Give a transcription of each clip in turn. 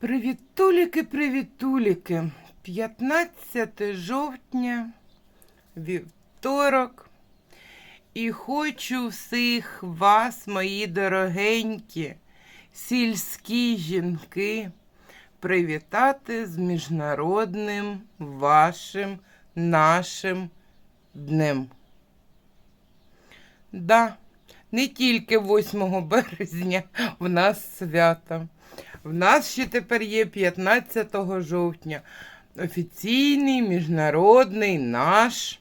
Привітуліки, привітуліки. 15 жовтня, вівторок. І хочу всіх вас, мої дорогенькі, сільські жінки, привітати з міжнародним вашим нашим днем. Да, не тільки 8 березня в нас свято. В нас ще тепер є 15 жовтня. Офіційний міжнародний наш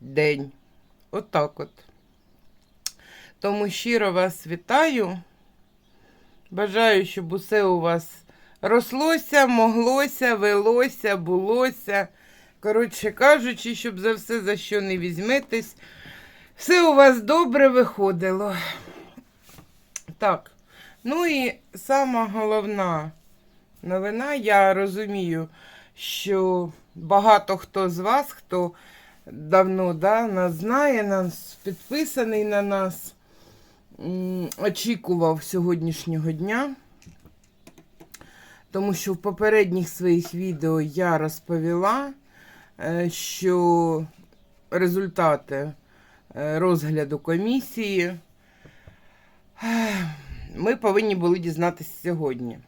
день. Отак от. Тому щиро вас вітаю. Бажаю, щоб усе у вас рослося, моглося, велося, булося. Коротше кажучи, щоб за все, за що не візьметесь, все у вас добре виходило. Так. Ну і сама головна новина, я розумію, що багато хто з вас, хто давно да, нас знає, нас підписаний на нас, очікував сьогоднішнього дня. Тому що в попередніх своїх відео я розповіла, е, що результати е, розгляду комісії ех, ми повинні були дізнатися сьогодні.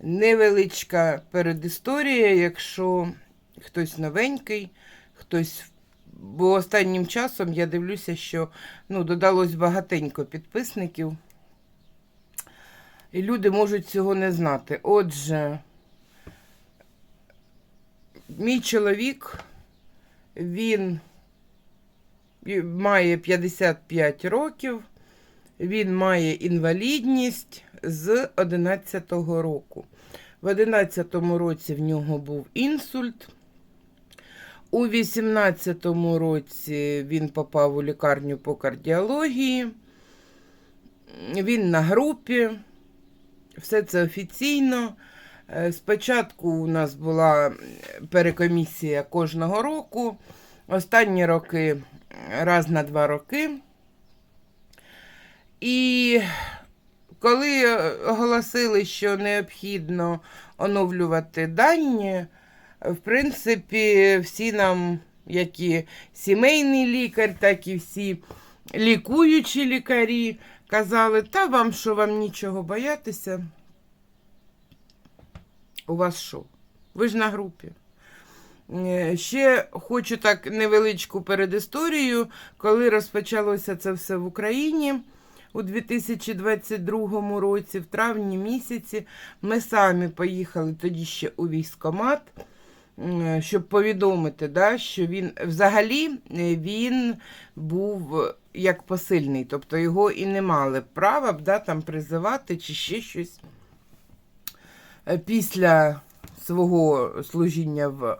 Невеличка передісторія, якщо хтось новенький, хтось. Бо останнім часом я дивлюся, що ну, додалось багатенько підписників. І люди можуть цього не знати. Отже, мій чоловік, він має 55 років. Він має інвалідність з 11-го року. В 11-му році в нього був інсульт. У 18-му році він попав у лікарню по кардіології. Він на групі. Все це офіційно. Е, Спочатку у нас була перекомісія кожного року. Останні роки раз на два роки. І коли оголосили, що необхідно оновлювати дані, в принципі, всі нам, як і сімейний лікар, так і всі лікуючі лікарі, казали, та вам що, вам нічого боятися? У вас що? Ви ж на групі. Е, Ще хочу так невеличку передісторію, коли розпочалося це все в Україні у 2022 році, в травні місяці, ми самі поїхали тоді ще у військкомат, щоб повідомити, да, що він взагалі е, він був як посильний, тобто його і не мали права да, там призивати чи ще щось. Е, Після свого служіння в е,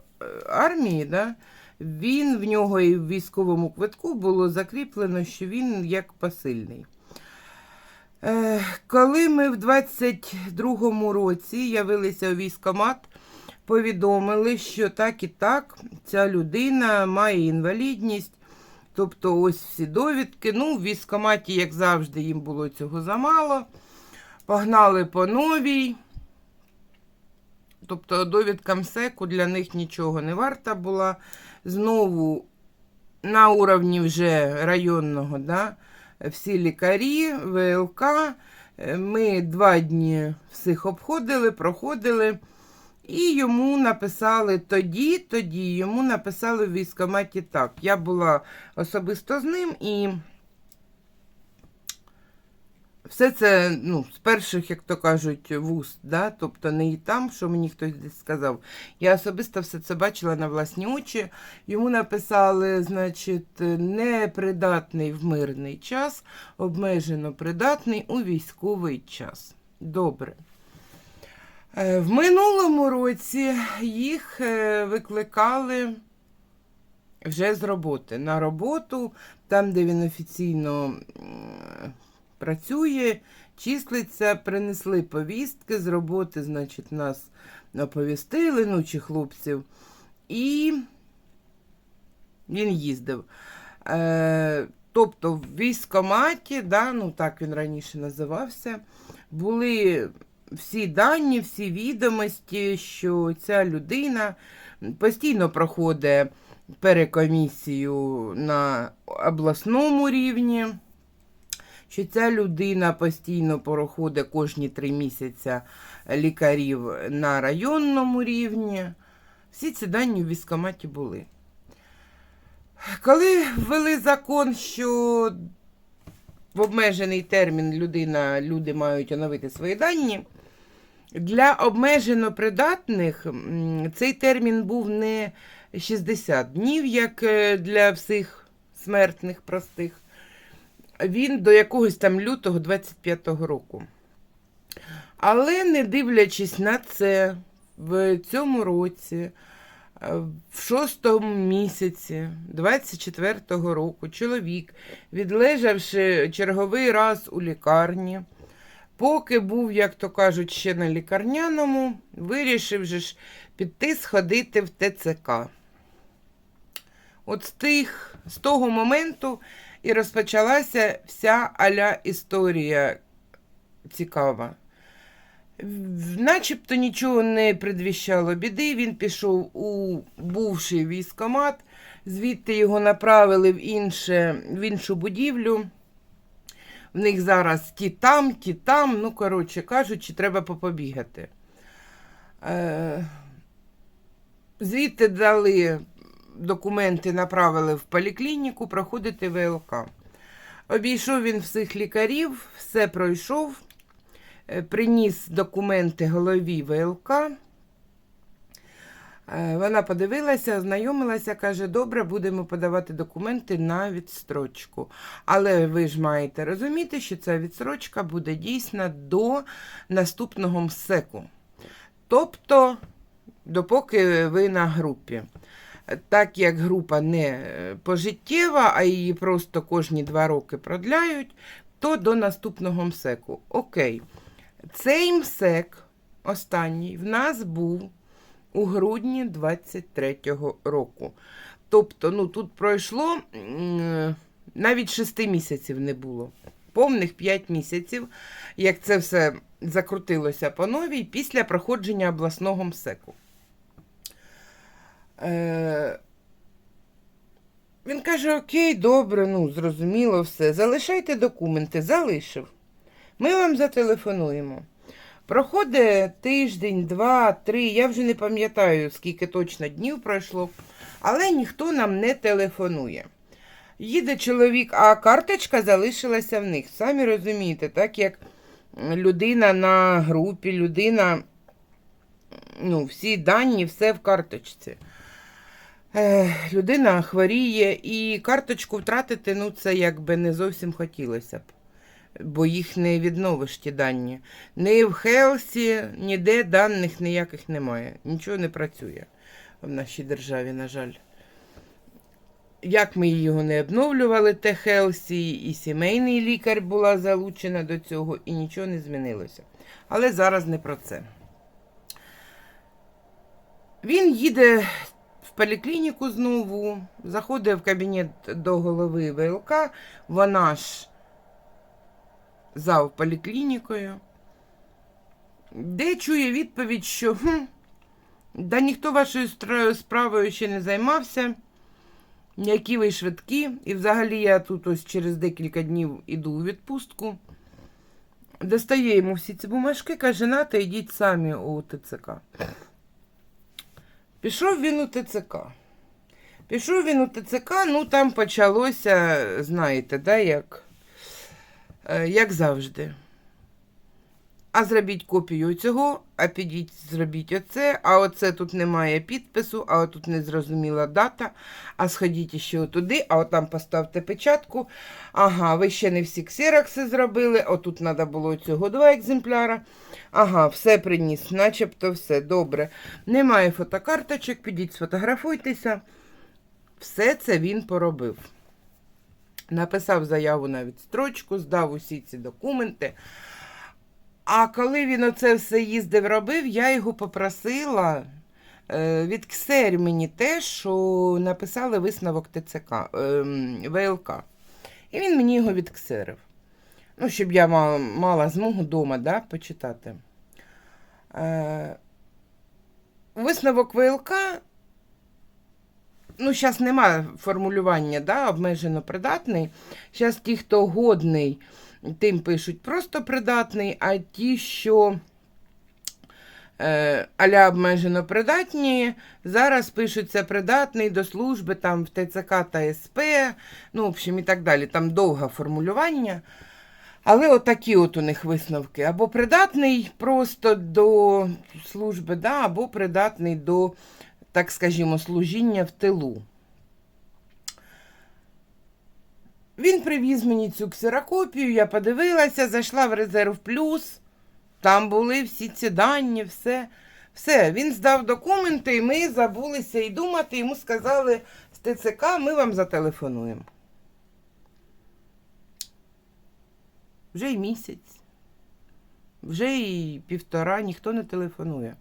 армії, да, він в нього і в військовому квитку було закріплено, що він як посильний. Е, Коли ми в 22-му році явилися у військкомат, повідомили, що так і так, ця людина має інвалідність. Тобто ось всі довідки. Ну, в військкоматі, як завжди, їм було цього замало. Погнали по новій. Тобто довідка МСЕКу для них нічого не варта була. Знову на уровні вже районного, да, всі лікарі, ВЛК. Е, Ми два дні всіх обходили, проходили. І йому написали тоді, тоді йому написали в військкоматі так. Я була особисто з ним і все це ну, з перших, як то кажуть, вуст, да? тобто не і там, що мені хтось десь сказав. Я особисто все це бачила на власні очі. Йому написали, значить, непридатний в мирний час, обмежено придатний у військовий час. Добре. Е, В минулому році їх е, викликали вже з роботи. На роботу, там, де він офіційно працює, числиться, принесли повістки з роботи, значить, нас оповістили, ну, чи хлопців. І він їздив. Е, тобто в військкоматі, да, ну так він раніше називався, були всі дані, всі відомості, що ця людина постійно проходить перекомісію на обласному рівні, що ця людина постійно проходить кожні три місяці лікарів на районному рівні. Всі ці дані в військкоматі були. Коли ввели закон, що в обмежений термін людина, люди мають оновити свої дані, для обмежено придатних цей термін був не 60 днів, як е, для всіх смертних простих. Він до якогось там лютого 25-го року. Але не дивлячись на це, в цьому році, е, в шостому місяці 24-го року, чоловік, відлежавши черговий раз у лікарні, поки був, як то кажуть, ще на лікарняному, вирішив же ж піти сходити в ТЦК. От з, тих, з того моменту і розпочалася вся аля історія цікава. Начебто нічого не предвіщало біди. Він пішов у бувший військомат, звідти його направили в, інше, в іншу будівлю. В них зараз ті там, ті там. Ну, коротше кажучи, треба попобігати. Е, звідти дали документи, направили в поліклініку проходити ВЛК. Обійшов він всіх лікарів, все пройшов. Е, приніс документи голові ВЛК. Е, Вона подивилася, ознайомилася, каже: добре, будемо подавати документи на відстрочку. Але ви ж маєте розуміти, що ця відстрочка буде дійсна до наступного МСЕКу. Тобто, допоки ви на групі. Е, Так як група не е, пожиттєва, а її просто кожні два роки продляють, то до наступного МСЕКу. Окей. Цей МСЕК останній в нас був у грудні 23-го року. Тобто, ну тут пройшло навіть 6 місяців не було. Повних 5 місяців, як це все закрутилося по новій після проходження обласного МСЕКу. Е, він каже: Окей, добре, ну зрозуміло все. Залишайте документи, залишив. Ми вам зателефонуємо. Проходить тиждень, два, три, я вже не пам'ятаю, скільки точно днів пройшло, але ніхто нам не телефонує. Їде чоловік, а карточка залишилася в них. Самі розумієте, так як людина на групі, людина, ну, всі дані, все в карточці. Е, людина хворіє, і карточку втратити, ну, це якби не зовсім хотілося б бо їх не відновиш ті дані. Ні в Хелсі, ніде даних ніяких немає. Нічого не працює в нашій державі, на жаль. Як ми його не обновлювали, те Хелсі, і сімейний лікар була залучена до цього, і нічого не змінилося. Але зараз не про це. Він їде поліклініку знову, заходить в кабінет до голови ВЛК, вона ж зав поліклінікою, де чує відповідь, що хм, да ніхто вашою справою ще не займався, які ви швидкі, і взагалі я тут ось через декілька днів іду у відпустку. Достає йому всі ці бумажки, каже, нате, йдіть самі у ТЦК. Пішов він у ТЦК. Пішов він у ТЦК, ну там почалося, знаєте, да, як Е, як завжди. А зробіть копію цього, а підіть, зробіть оце, а оце тут немає підпису, а отут незрозуміла дата. А сходіть ще туди, а от там поставте печатку. Ага, ви ще не всі ксерокси зробили, отут треба було цього два екземпляра. Ага, все приніс, начебто все добре. Немає фотокарточок, підіть сфотографуйтеся. Все це він поробив. Написав заяву на відстрочку, здав усі ці документи. А коли він оце все їздив робив, я його попросила е, відксерь мені те, що написали висновок ТЦК е, ВЛК. І він мені його відксерив. Ну, щоб я мала, мала змогу вдома да, почитати. Е, висновок ВЛК. Ну, зараз немає формулювання, да, обмежено придатний. Зараз ті, хто годний, тим пишуть просто придатний, а ті, що е, аля обмежено придатні, зараз пишуться придатний до служби там в ТЦК та СП, ну, в общем, і так далі. Там довге формулювання. Але отакі от у них висновки. Або придатний просто до служби, да, або придатний до, так скажімо, служіння в тилу. Він привіз мені цю ксерокопію, я подивилася, зайшла в резерв плюс. Там були всі ці дані, все. Все, він здав документи, і ми забулися і думати. Йому сказали з ТЦК, ми вам зателефонуємо. Вже й місяць, вже і півтора ніхто не телефонує.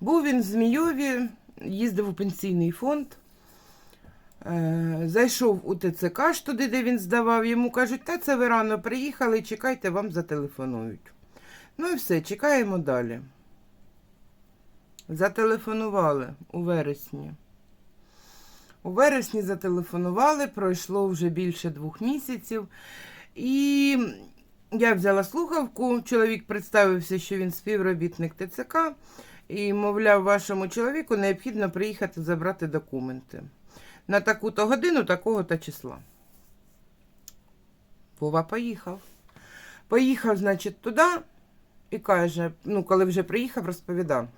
Був він в Змійові, їздив у пенсійний фонд. Е, Зайшов у ТЦК ж туди, де він здавав. Йому кажуть, та це ви рано приїхали, чекайте, вам зателефонують. Ну і все, чекаємо далі. Зателефонували у вересні. У вересні зателефонували, пройшло вже більше двох місяців. І я взяла слухавку, чоловік представився, що він співробітник ТЦК, і, мовляв, вашому чоловіку необхідно приїхати забрати документи. На таку-то годину, такого-то числа. Вова поїхав. Поїхав, значить, туди і каже, ну, коли вже приїхав, розповідав.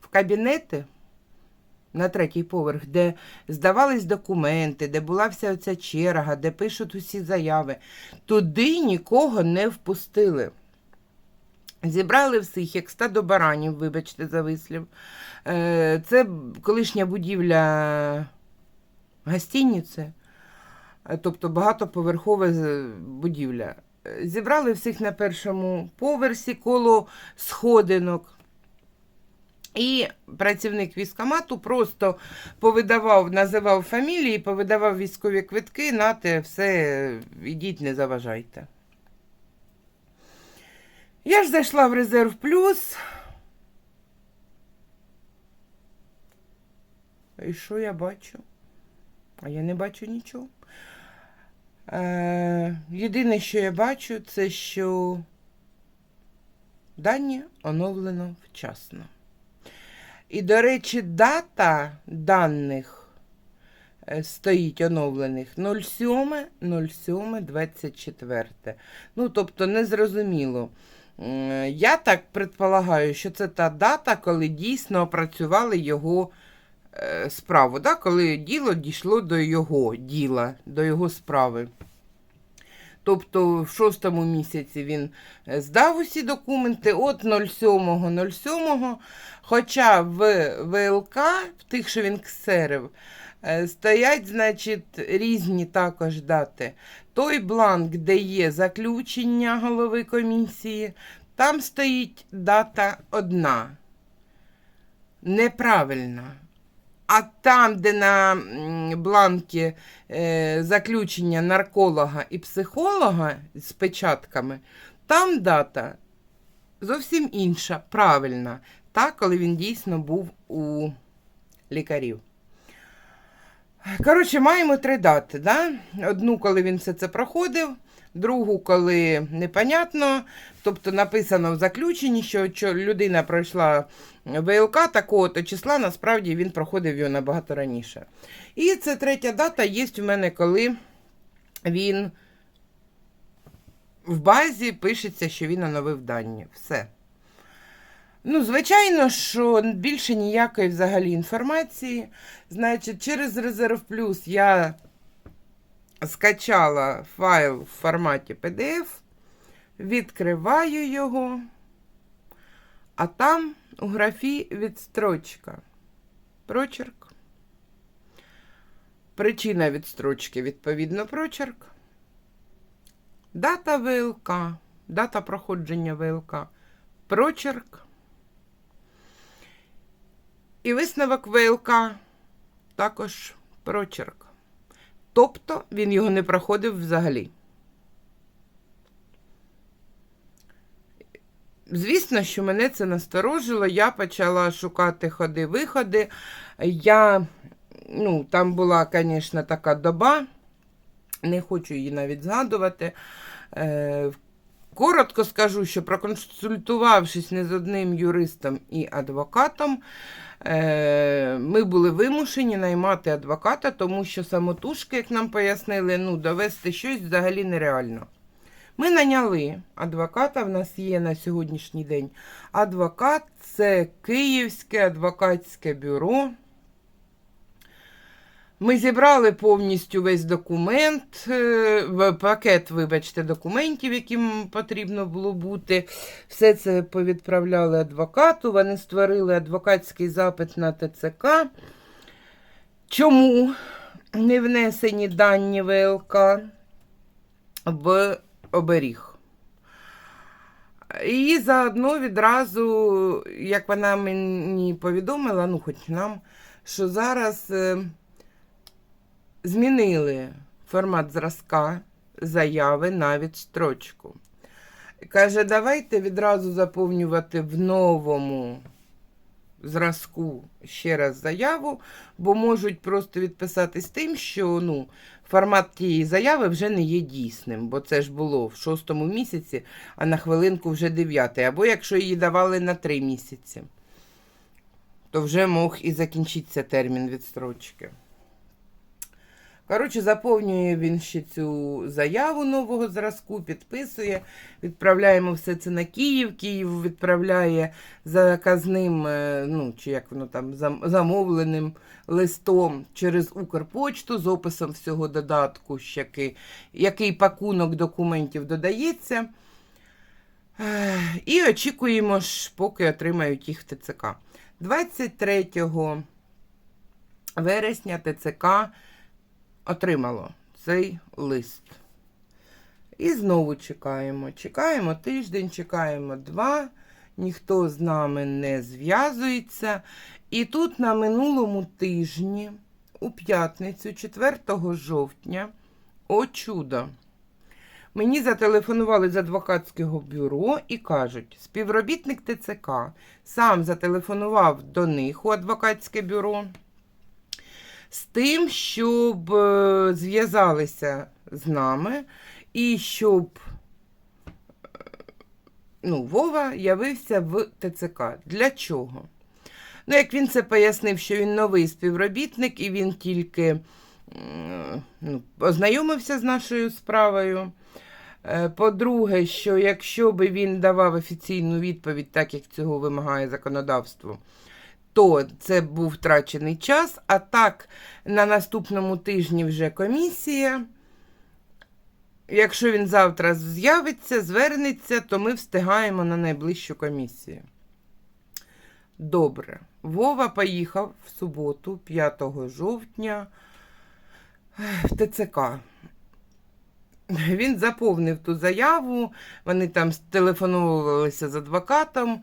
В кабінети на третій поверх, де здавались документи, де була вся оця черга, де пишуть усі заяви, туди нікого не впустили. Зібрали всіх, як стадо баранів, вибачте за вислів. Е, Це колишня будівля гостиниці, е, тобто багатоповерхова будівля. Е, Зібрали всіх на першому поверсі коло сходинок. І працівник військкомату просто повидавав, називав фамілії, повидавав військові квитки, нате, все, ідіть, не заважайте. Я ж зайшла в резерв плюс. І що я бачу? А я не бачу нічого. Е, єдине, що я бачу, це що дані оновлено вчасно. І, до речі, дата даних е, стоїть оновлених 07.07.24. Ну, тобто, незрозуміло. М, Я так предполагаю, що це та дата, коли дійсно опрацювали його е, справу, да? коли діло дійшло до його діла, до його справи. Тобто в шостому місяці він е, здав усі документи от 07.07. Хоча в ВЛК, в тих, що він ксерив, е, стоять, значить, різні також дати. Той бланк, де є заключення голови комісії, там стоїть дата одна. Неправильна. А там, де на м, бланкі е, заключення нарколога і психолога з печатками, там дата зовсім інша, правильна, та, коли він дійсно був у лікарів. Коротше, маємо три дати. Да? Одну, коли він все це проходив, другу, коли непонятно. Тобто написано в заключенні, що людина пройшла ВЛК такого-то числа, насправді він проходив його набагато раніше. І це третя дата є в мене, коли він в базі пишеться, що він оновив дані. Все. Ну, звичайно, що більше ніякої взагалі інформації. Значить, через Резерв Плюс я скачала файл в форматі PDF, відкриваю його, а там у графі відстрочка. Прочерк. Причина відстрочки, відповідно, прочерк. Дата ВЛК, дата проходження ВЛК, прочерк. І висновок ВЛК також прочерк. Тобто він його не проходив взагалі. Звісно, що мене це насторожило. Я почала шукати ходи-виходи. Я, ну, там була, звісно, така доба, не хочу її навіть згадувати. Е, Коротко скажу, що проконсультувавшись не з одним юристом і адвокатом, е, ми були вимушені наймати адвоката, тому що самотужки, як нам пояснили, ну, довести щось взагалі нереально. Ми наняли адвоката. В нас є на сьогоднішній день адвокат це Київське адвокатське бюро. Ми зібрали повністю весь документ, е, пакет, вибачте, документів, яким потрібно було бути. Все це повідправляли адвокату. Вони створили адвокатський запит на ТЦК. Чому не внесені дані ВЛК в оберіг? І заодно відразу, як вона мені повідомила, ну хоч нам, що зараз е, змінили формат зразка заяви на відстрочку. Каже, давайте відразу заповнювати в новому зразку ще раз заяву, бо можуть просто відписатись тим, що ну, формат тієї заяви вже не є дійсним, бо це ж було в шостому місяці, а на хвилинку вже дев'ятий. Або якщо її давали на три місяці, то вже мог і закінчитися термін відстрочки. Коротше, заповнює він ще цю заяву нового зразку, підписує, відправляємо все це на Київ. Київ відправляє заказним, е, ну, чи як воно там, замовленим листом через Укрпочту з описом всього додатку, який, який пакунок документів додається. І очікуємо ж, поки отримають їх ТЦК. 23 вересня ТЦК отримало цей лист. І знову чекаємо. Чекаємо тиждень, чекаємо два. Ніхто з нами не зв'язується. І тут на минулому тижні, у п'ятницю, 4 жовтня, о чудо! Мені зателефонували з адвокатського бюро і кажуть, співробітник ТЦК сам зателефонував до них у адвокатське бюро з тим, щоб е, зв'язалися з нами і щоб е, ну, Вова явився в ТЦК. Для чого? Ну, як він це пояснив, що він новий співробітник і він тільки ну, ознайомився з нашою справою. Е, По-друге, що якщо би він давав офіційну відповідь, так як цього вимагає законодавство, то це був втрачений час. А так, на наступному тижні вже комісія. Якщо він завтра з'явиться, звернеться, то ми встигаємо на найближчу комісію. Добре. Вова поїхав в суботу, 5 жовтня, в ТЦК. Він заповнив ту заяву, вони там телефонувалися з адвокатом.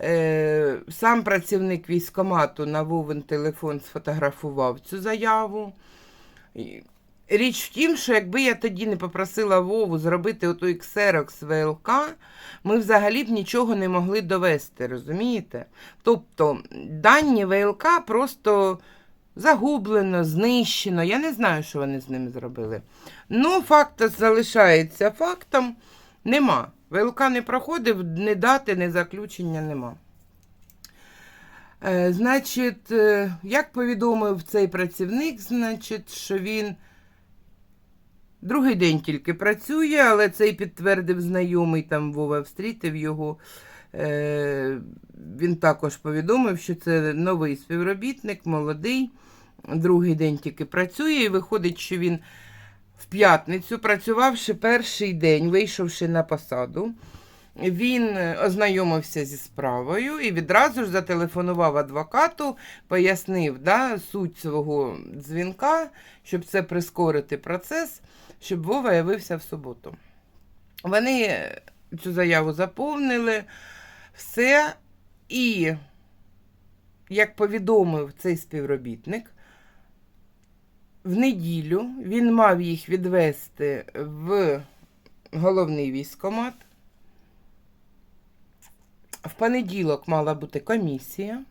Е, Сам працівник військомату на Вовен телефон сфотографував цю заяву. Річ в тім, що якби я тоді не попросила Вову зробити отой ксерокс ВЛК, ми взагалі б нічого не могли довести, розумієте? Тобто дані ВЛК просто загублено, знищено. Я не знаю, що вони з ними зробили. Ну, факт залишається фактом. Нема. ВЛК не проходив, ні дати, ні заключення нема. Е, значить, е, як повідомив цей працівник, значить, що він другий день тільки працює, але цей підтвердив знайомий там Вова встрітив його. Е, він також повідомив, що це новий співробітник, молодий. Другий день тільки працює, і виходить, що він в п'ятницю, працювавши перший день, вийшовши на посаду, він е, ознайомився зі справою і відразу ж зателефонував адвокату, пояснив да, суть свого дзвінка, щоб це прискорити процес, щоб Вова явився в суботу. Вони е, цю заяву заповнили, все. І, як повідомив цей співробітник, в неділю він мав їх відвести в головний військомат. в понеділок мала бути комісія.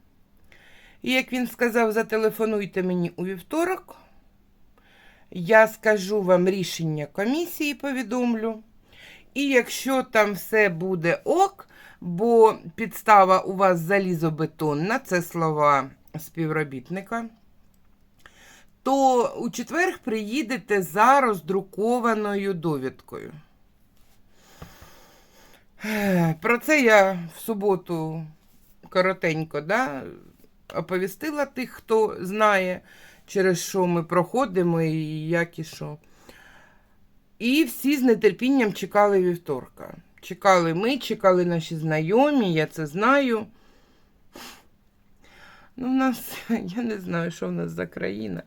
І як він сказав, зателефонуйте мені у вівторок. Я скажу вам рішення комісії, повідомлю. І якщо там все буде ок, бо підстава у вас залізобетонна, це слова співробітника, то у четвер приїдете за роздрукованою довідкою. Про це я в суботу коротенько да, оповістила тих, хто знає, через що ми проходимо і як і що. І всі з нетерпінням чекали вівторка. Чекали ми, чекали наші знайомі, я це знаю. Ну, в нас, я не знаю, що в нас за країна.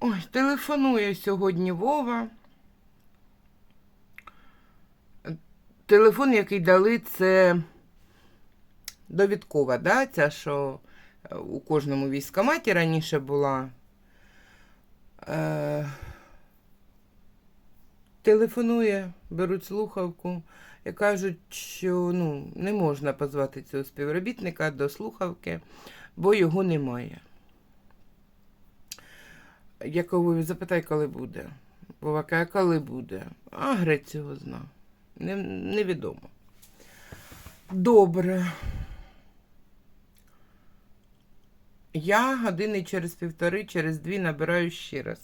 Ой, телефонує сьогодні Вова. Телефон, який дали, це довідкова, да? ця, що е, у кожному військкоматі раніше була. Е, телефонує, беруть слухавку і кажуть, що ну, не можна позвати цього співробітника до слухавки, бо його немає. Я кажу, запитай, коли буде. Вова коли буде? А грець його зна. Не, невідомо. Добре. Я години через півтори, через дві набираю ще раз.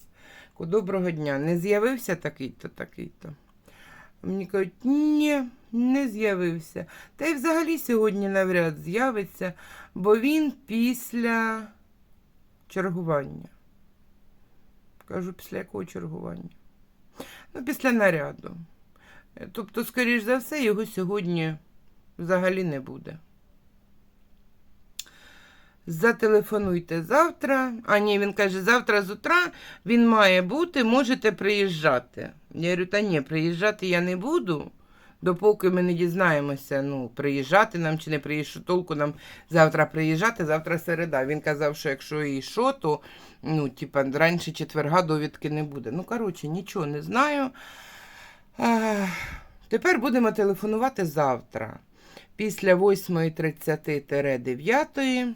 Доброго дня. Не з'явився такий-то, такий-то. Мені кажуть, ні, не з'явився. Та й взагалі сьогодні навряд з'явиться, бо він після чергування. Кажу, після якого чергування? Ну, після наряду. Е, Тобто, скоріш за все, його сьогодні взагалі не буде. Зателефонуйте завтра. А ні, він каже, завтра з утра він має бути, можете приїжджати. Я говорю, та ні, приїжджати я не буду, допоки ми не дізнаємося, ну, приїжджати нам чи не приїжджати, толку нам завтра приїжджати, завтра середа. Він казав, що якщо і що, то ну, типа, раніше четверга довідки не буде. Ну, коротше, нічого не знаю. Ех, Тепер будемо телефонувати завтра. Після 8.30-9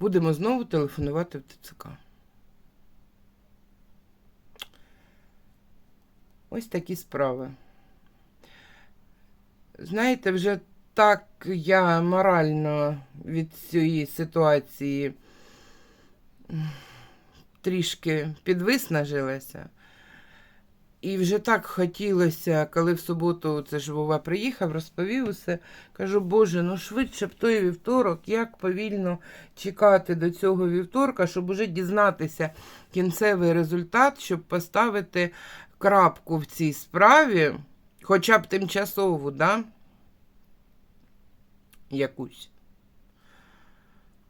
будемо знову телефонувати в ТЦК. Ось такі справи. Знаєте, вже так я морально від цієї ситуації трішки підвиснажилася. І вже так хотілося, коли в суботу це ж Вова приїхав, розповів усе. Кажу, Боже, ну швидше б той вівторок, як повільно чекати до цього вівторка, щоб уже дізнатися кінцевий результат, щоб поставити крапку в цій справі, хоча б тимчасову, да? Якусь.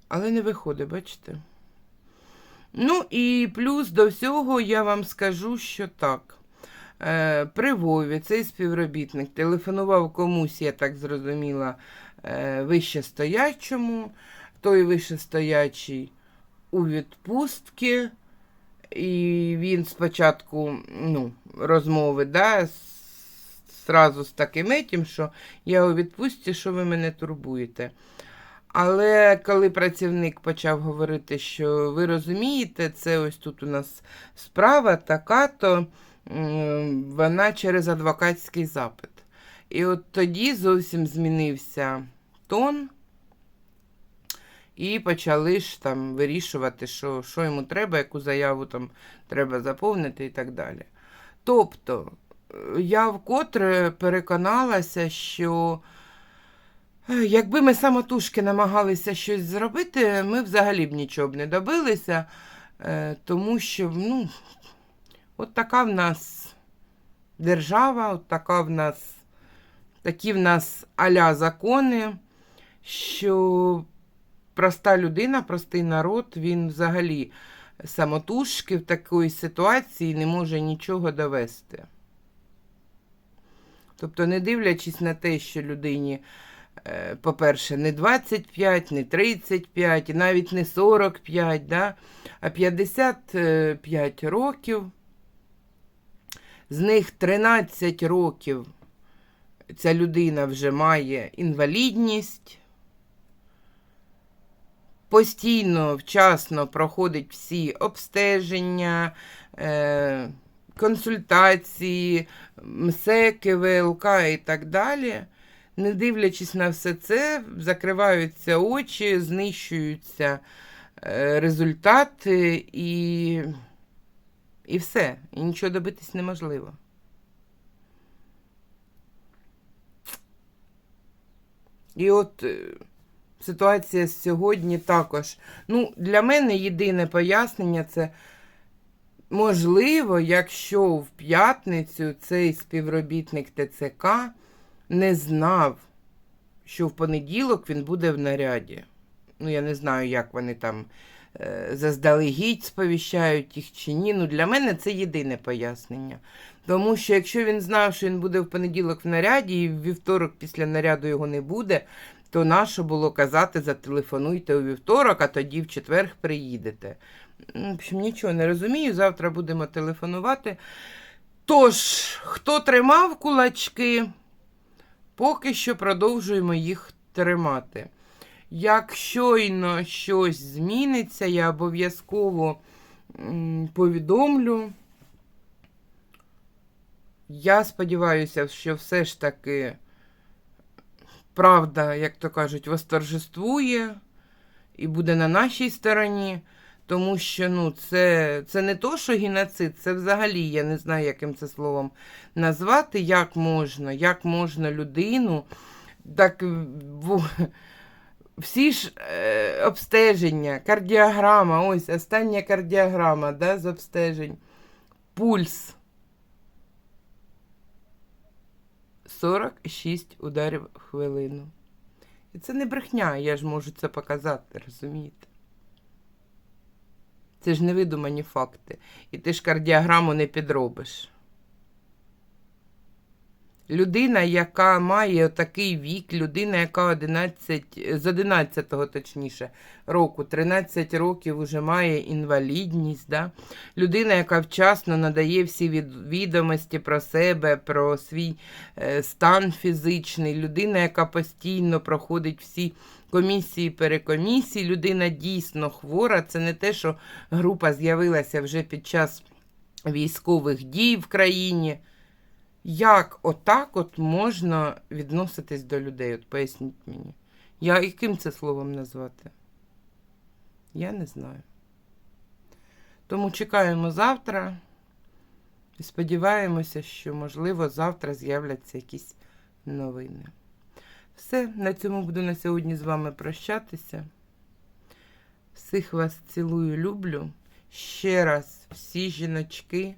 Але не виходить, бачите? Ну і плюс до всього я вам скажу, що так. Е, При Вові цей співробітник телефонував комусь, я так зрозуміла, е, вищестоячому. Той вищестоячий у відпустці, і він спочатку ну, розмови, да, зразу з таким етім, що я у відпустці, що ви мене турбуєте. Але коли працівник почав говорити, що ви розумієте, це ось тут у нас справа така, то вона через адвокатський запит. І от тоді зовсім змінився тон, і почали ж там вирішувати, що, що йому треба, яку заяву там треба заповнити і так далі. Тобто, е, я вкотре переконалася, що е, якби ми самотужки намагалися щось зробити, ми взагалі б нічого б не добилися, е, тому що, ну, от така в нас держава, от така в нас, такі в нас аля закони, що проста людина, простий народ, він взагалі самотужки в такій ситуації не може нічого довести. Тобто, не дивлячись на те, що людині, е, по-перше, не 25, не 35, і навіть не 45, да, а 55 років, з них 13 років ця людина вже має інвалідність, постійно, вчасно проходить всі обстеження, е, консультації, МСЕКи, ВЛК і так далі. Не дивлячись на все це, закриваються очі, знищуються е, результати і, і все. І нічого добитись неможливо. І от е, ситуація сьогодні також. Ну, для мене єдине пояснення це можливо, якщо в п'ятницю цей співробітник ТЦК не знав, що в понеділок він буде в наряді. Ну, я не знаю, як вони там заздалегідь сповіщають їх чи ні. Ну, для мене це єдине пояснення. Тому що якщо він знав, що він буде в понеділок в наряді, і в вівторок після наряду його не буде, то нащо було казати, зателефонуйте у вівторок, а тоді в четвер приїдете. Ну, В общем, нічого не розумію. Завтра будемо телефонувати. Тож, хто тримав кулачки, поки що продовжуємо їх тримати. Як щойно щось зміниться, я обов'язково повідомлю. Я сподіваюся, що все ж таки правда, як то кажуть, восторжествує і буде на нашій стороні. Тому що ну, це, це не то, що геноцид, це взагалі я не знаю, яким це словом назвати, як можна, як можна людину, так всі ж е, обстеження, кардіограма, ось остання кардіограма да, з обстежень, пульс. 46 ударів в хвилину. І це не брехня, я ж можу це показати, розумієте? Це ж невидумані факти. І ти ж кардіограму не підробиш. Людина, яка має такий вік, людина, яка 11, з 11-го, точніше, року, 13 років вже має інвалідність, да? людина, яка вчасно надає всі від, відомості про себе, про свій е, стан фізичний, людина, яка постійно проходить всі комісії, перекомісії, людина дійсно хвора. Це не те, що група з'явилася вже під час військових дій в країні. Як отак от можна відноситись до людей? От поясніть мені. Я яким це словом назвати? Я не знаю. Тому чекаємо завтра і сподіваємося, що, можливо, завтра з'являться якісь новини. Все, на цьому буду на сьогодні з вами прощатися. Всіх вас цілую, люблю. Ще раз, всі жіночки,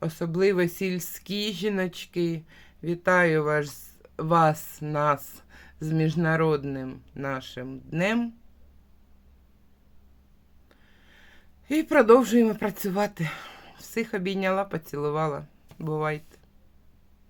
особливо сільські жіночки, вітаю вас, вас, нас з міжнародним нашим днем. І продовжуємо працювати. Всіх обійняла, поцілувала. Бувайте.